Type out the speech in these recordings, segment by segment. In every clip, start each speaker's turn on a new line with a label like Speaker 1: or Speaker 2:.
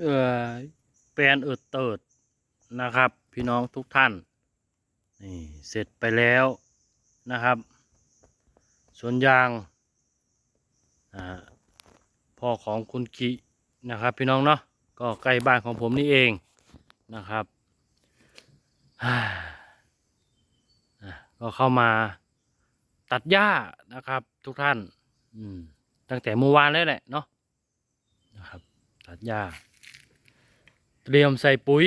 Speaker 1: เออแปลนเอิดเติดนะครับ พี่น้องทุกท่านนี่เสร็จไปแล้วนะครับสวนยางอ่าพ่อของคุณกินะครับ พี่น้องเนาะก็ใกล้บ้านของผมนี่เองนะครับอ่าก็เข้ามาตัดหญ้านะครับ ทุกท่านอืมตั้งแต่เมื่อวานแล้วแหละเนาะนะครับ ตัดหญ้า เตรียมใส่ปุ๋ย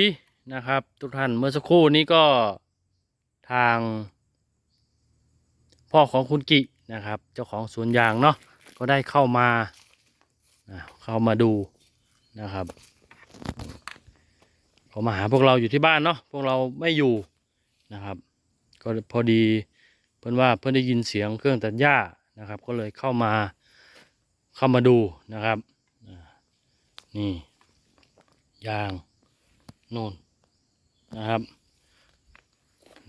Speaker 1: นะครับ ทุกท่านเมื่อสักครู่นี้ก็ทาง พ่อของคุณกินะครับ เจ้าของสวนยางเนาะก็ได้เข้ามาเข้ามาดูนะครับเขามาหาพวกเราอยู่ที่บ้านเนาะพวกเราไม่อยู่นะครับ ก็พอดีเพื่อนว่าเพื่อนได้ยินเสียงเครื่องตัดหญ้านะครับ ก็เลยเข้ามาเข้ามาดูนะครับนี่ยาง น่นนะครับ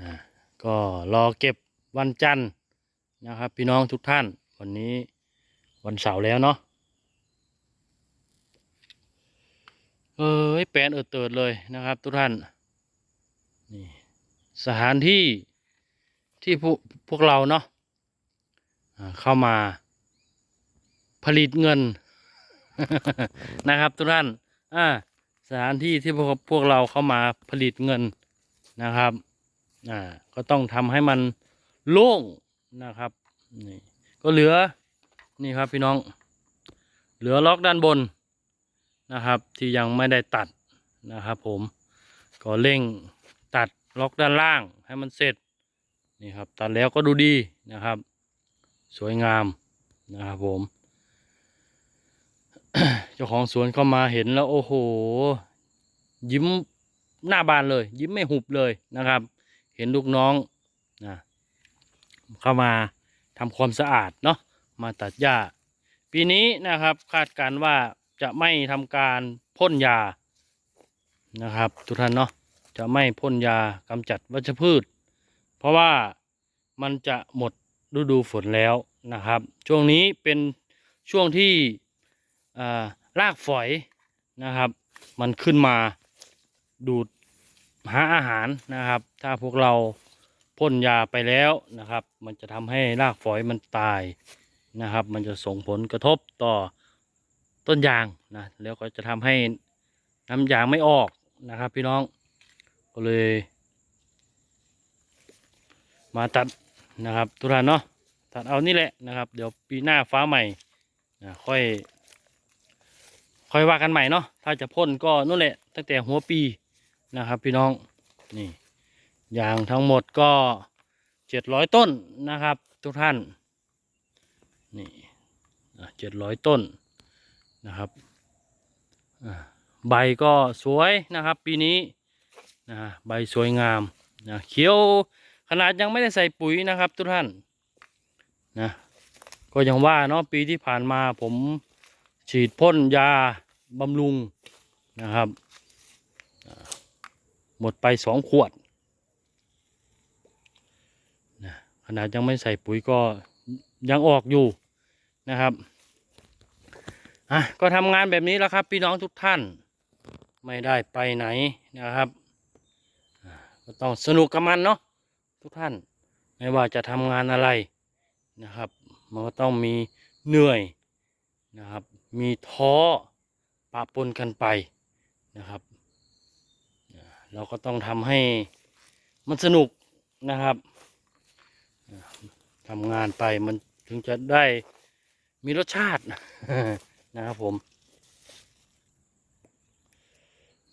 Speaker 1: นะก็รอเก็บวันจันทร์นะครับ พี่น้องทุกท่าน วันนี้วันเสาร์แล้วเนาะเอ้ยแปลนเอิดเติดเลยนะครับ ทุกท่านนี่สถานที่ที่พวกพวกเราเนาะเข้ามาผลิตเงินนะครับทุกท่านอ่า ถานที่ที่พวกพวกเราเข้ามาผลิตเงินนะครับอ่าก็ต้องทำให้มันโล่งนะครับนี่ก็เหลือนี่ครับพี่น้อง เหลือล็อกด้านบนนะครับ ที่ยังไม่ได้ตัดนะครับ ผมก็เร่งตัดล็อกด้านล่างให้มันเสร็จนี่ครับตัดแล้วก็ดูดีนะครับ สวยงามนะครับผม เจ้าของสวนเข้ามาเห็นแล้วโอ้โห ยิ้มหน้าบานเลย ยิ้มไม่หุบเลยนะครับ เห็นลูกน้องนะเข้ามาทำความสะอาดเนาะมาตัดหญ้า ปีนี้นะครับคาดการว่าจะไม่ทำการพ่นยานะครับ ทุกท่านเนาะจะไม่พ่นยากำจัดวัชพืช เพราะว่ามันจะหมดฤดูฝนแล้วนะครับ ช่วงนี้เป็นช่วงที่ รากฝอยนะครับ มันขึ้นมาดูดหาอาหารนะครับ ถ้าพวกเราพ่นยาไปแล้วนะครับ มันจะทำให้รากฝอยมันตายนะครับ มันจะส่งผลกระทบต่อต้นยางนะแล้วก็จะทำให้น้ำยางไม่ออกนะครับ พี่น้องก็เลย มาตัดนะครับทุกท่านเนาะตัดเอานี่แหละนะครับ เดี๋ยวปีหน้าฟ้าใหม่นะค่อย ค่อยว่ากันใหม่เนาะถ้าจะพ่นก็นู่นแหละ ตั้งแต่หัวปีนะครับ พี่น้องนี่ยางทั้งหมดก็เจ็ดร้อยต้นนะครับ ทุกท่านนี่เจ็ดร้อยต้นนะครับใบก็สวยนะครับ ปีนี้นะใบสวยงามนะเขียวขนาดยังไม่ได้ใส่ปุ๋ยนะครับ ทุกท่านนะก็ยังว่าเนาะปีที่ผ่านมาผมฉีดพ่นยา บำรุงนะครับ หมดไปสองขวดนะขนาดยังไม่ใส่ปุ๋ยก็ยังออกอยู่นะครับอะก็ทำงานแบบนี้แล้วครับ พี่น้องทุกท่านไม่ได้ไปไหนนะครับก็ต้องสนุกกับมันเนาะทุกท่าน ไม่ว่าจะทำงานอะไรนะครับ มันก็ต้องมีเหนื่อยนะครับ มีท้อ ปะปนกันไปนะครับ เราก็ต้องทำให้มันสนุกนะครับทำงานไปมันถึงจะได้มีรสชาตินะครับผม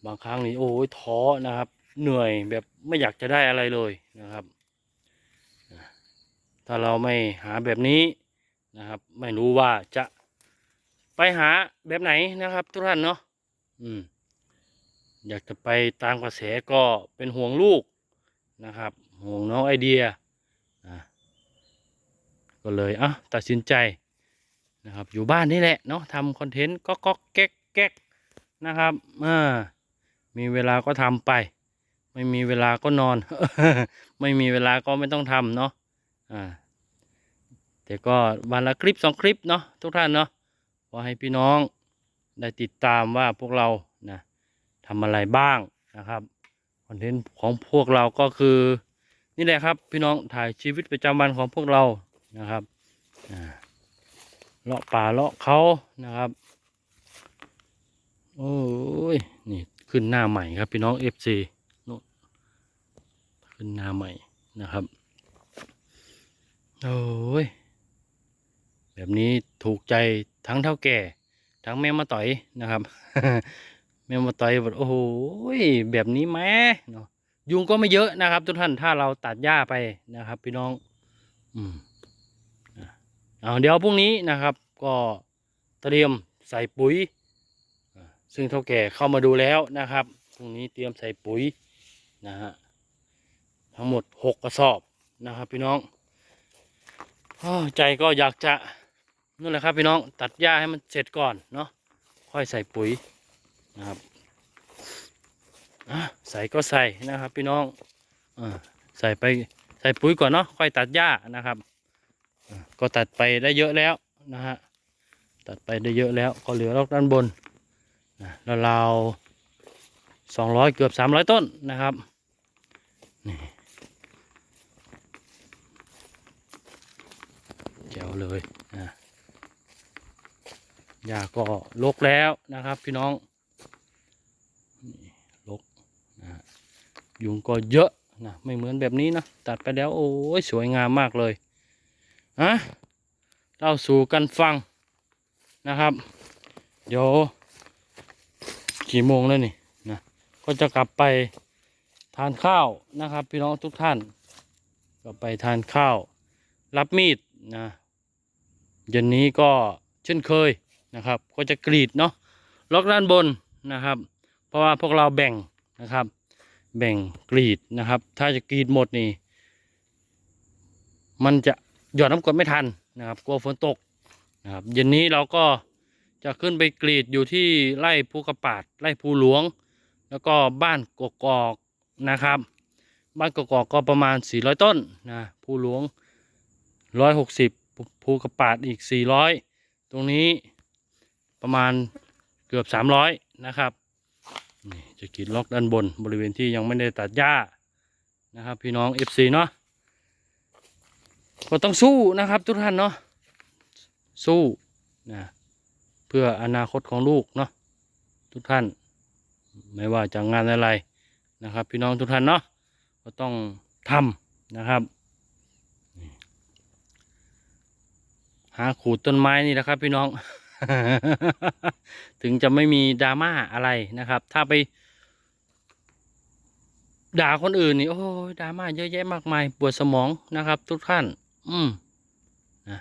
Speaker 1: บางครั้งนี่โอ้ยท้อนะครับ เหนื่อยแบบไม่อยากจะได้อะไรเลยนะครับ ถ้าเราไม่หาแบบนี้นะครับ ไม่รู้ว่าจะ ไปหาแบบไหนนะครับ ทุกท่านเนาะอืม อยากจะไปตามกระแสก็เป็นห่วงลูกนะครับ ห่วงน้องไอเดียนะก็เลยอะตัดสินใจนะครับ อยู่บ้านนี่แหละเนาะทำคอนเทนต์ก็ก็แก๊กแก๊กนะครับอ่ามีเวลาก็ทำไป ไม่มีเวลาก็นอน ไม่มีเวลาก็ไม่ต้องทำเนาะอ่าแต่ก็วันละคลิปสองคลิปเนาะทุกท่านเนาะ ขอให้พี่น้องได้ติดตามว่าพวกเรานะทำอะไรบ้างนะครับคอนเทนต์ของพวกเราก็คือ นี่แหละครับพี่น้องถ่ายชีวิตประจำวันของพวกเรานะครับเลาะป่าเลาะเขานะครับโอ้ยนี่ขึ้นหน้าใหม่ครับพี่น้อง FC นู่นขึ้นหน้าใหม่นะครับโอ้ยแบบนี้ถูกใจ ทั้งเท่าแก่ ทั้งแม่มาต่อยนะครับ แม่มาต่อยบอกโอ้โหแบบนี้แม้เนาะยุงก็ไม่เยอะนะครับ ทุกท่านถ้าเราตัดหญ้าไปนะครับ พี่น้อง อืมอะเอาเดี๋ยวพรุ่งนี้นะครับ ก็เตรียมใส่ปุ๋ย ซึ่งเท่าแก่เข้ามาดูแล้วนะครับพรุ่งนี้เตรียมใส่ปุ๋ยนะฮะทั้งหมดหกกระสอบนะครับ พี่น้องอใจก็อยากจะ นั่นแหละครับพี่น้องตัดหญ้าให้มันเสร็จก่อนเนาะค่อยใส่ปุ๋ยนะครับอะใส่ก็ใส่นะครับพี่น้องอ่าใส่ไปใส่ปุ๋ยก่อนเนาะค่อยตัดหญ้านะครับก็ตัดไปได้เยอะแล้วนะฮะตัดไปได้เยอะแล้วก็เหลือรอกด้านบนนะแล้วเราสองร้อยเกือบสามร้อยต้นนะครับนี่แจ๋วเลย หญ้าก็ลกแล้วนะครับ พี่น้องลกนะยุงก็เยอะนะไม่เหมือนแบบนี้นะตัดไปแล้วโอ้ยสวยงามมากเลยฮะเล่าสู่กันฟังนะครับเดี๋ยวกี่โมงแล้วนี่นะก็จะกลับไปทานข้าวนะครับ พี่น้องทุกท่านกลับไปทานข้าว รับมีดนะเย็นนี้ก็เช่นเคย นะครับ ก็จะกรีดเนาะล็อกด้านบนนะครับ เพราะว่าพวกเราแบ่งนะครับ แบ่งกรีดนะครับ ถ้าจะกรีดหมดนี่มันจะหยอดน้ำกรดไม่ทันนะครับ กลัวฝนตกนะครับเย็นนี้เราก็จะขึ้นไปกรีดอยู่ที่ไร่ภูกระปาดไร่ภูหลวง แล้วก็บ้านกกอกนะครับ บ้านกกอกก็ประมาณ 400 ต้นนะภูหลวงร้อยหกสิบภูกระปาดอีกสี่ร้อยตรงนี้ ประมาณเกือบสามร้อยนะครับนี่จะกรีดล็อกด้านบนบริเวณที่ยังไม่ได้ตัดหญ้านะครับ พี่น้อง FC เนาะก็ต้องสู้นะครับทุกท่านเนาะสู้นะเพื่ออนาคตของลูกเนาะทุกท่าน ไม่ว่าจะงานอะไรนะครับ พี่น้องทุกท่านเนาะก็ต้องทำนะครับหาขูดต้นไม้นี่แหละครับ พี่น้อง ถึงจะไม่มีดราม่าอะไรนะครับ ถ้าไป ด่าคนอื่นนี่โอ้ดราม่าเยอะแยะมากมาย ปวดสมองนะครับ ทุกท่าน อืมนะ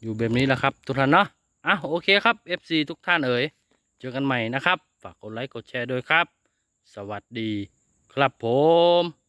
Speaker 1: อยู่แบบนี้แหละครับ ทุกท่านเนาะอะโอเคครับ FC ทุกท่านเอ๋ยเจอกันใหม่นะครับ ฝากกดไลค์กดแชร์ด้วยครับ สวัสดีครับผม